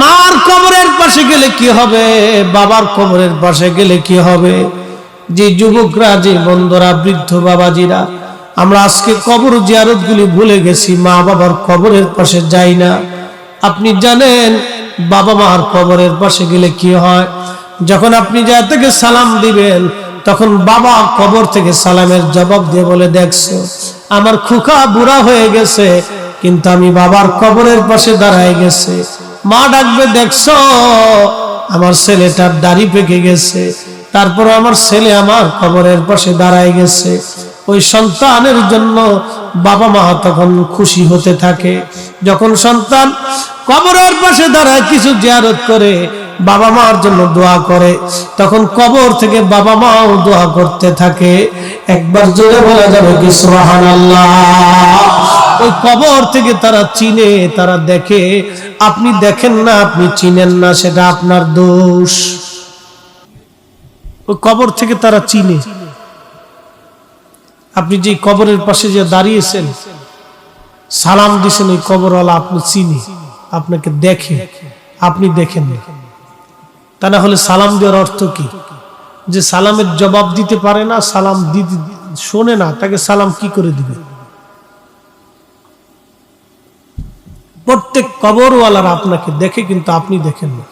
মার কবরের পাশে গেলে কি হবে? বাবার কবরের পাশে গেলে কি হবে? যে যুবকরা, যে বন্ধুরা, বৃদ্ধ বাবাজিরা, আমরা আজকে কবর জিয়ারত গুলি ভুলে গেছি, মা বাবার কবরের পাশে যাই না। আপনি জানেন, বাবা মার কবরের পাশে গেলে কি হয়? যখন আপনি যা থেকে সালাম দিবেন, তখন বাবা কবর থেকে সালামের জবাব দিয়ে বলে, দেখছ, আমার খুকা বুড়া হয়ে গেছে, কিন্তু আমি বাবার কবরের পাশে দাঁড়ায় গেছে। মা ডাকবে, দেখছ, আমার ছেলেটার দাড়ি পেকে গেছে। তারপরে আমার ছেলে আমার কবরের পাশে দাঁড়ায় গেছে। ওই সন্তানের জন্য বাবা মা তখন খুশি হতে থাকে। যখন সন্তান কবরের পাশে দাঁড়ায়, কিছু জিয়ারত করে, বাবা মার জন্য দোয়া করে, তখন কবর থেকে বাবা মাও দোয়া করতে থাকে। একবার জোরে বলা যাবে কি, সুবহানাল্লাহ। ওই কবর থেকে তারা চিনে, তারা দেখে। আপনি দেখেন না, আপনি চিনেন না, সেটা আপনার দোষ। ওই কবর থেকে তারা চিনে। আপনি যে কবরের পাশে যে দাঁড়িয়েছেন, সালাম দিছেন ওই কবরওয়ালা, আপনি চিনি, আপনাকে দেখে। আপনি দেখেন তা না হলে সালাম দেওয়ার অর্থ কি? যে সালামের জবাব দিতে পারে না, সালাম দিতে শোনে না, তাকে সালাম কি করে দিবে? প্রত্যেক কবরওয়ালারা আপনাকে দেখে কিন্তু আপনি দেখেন না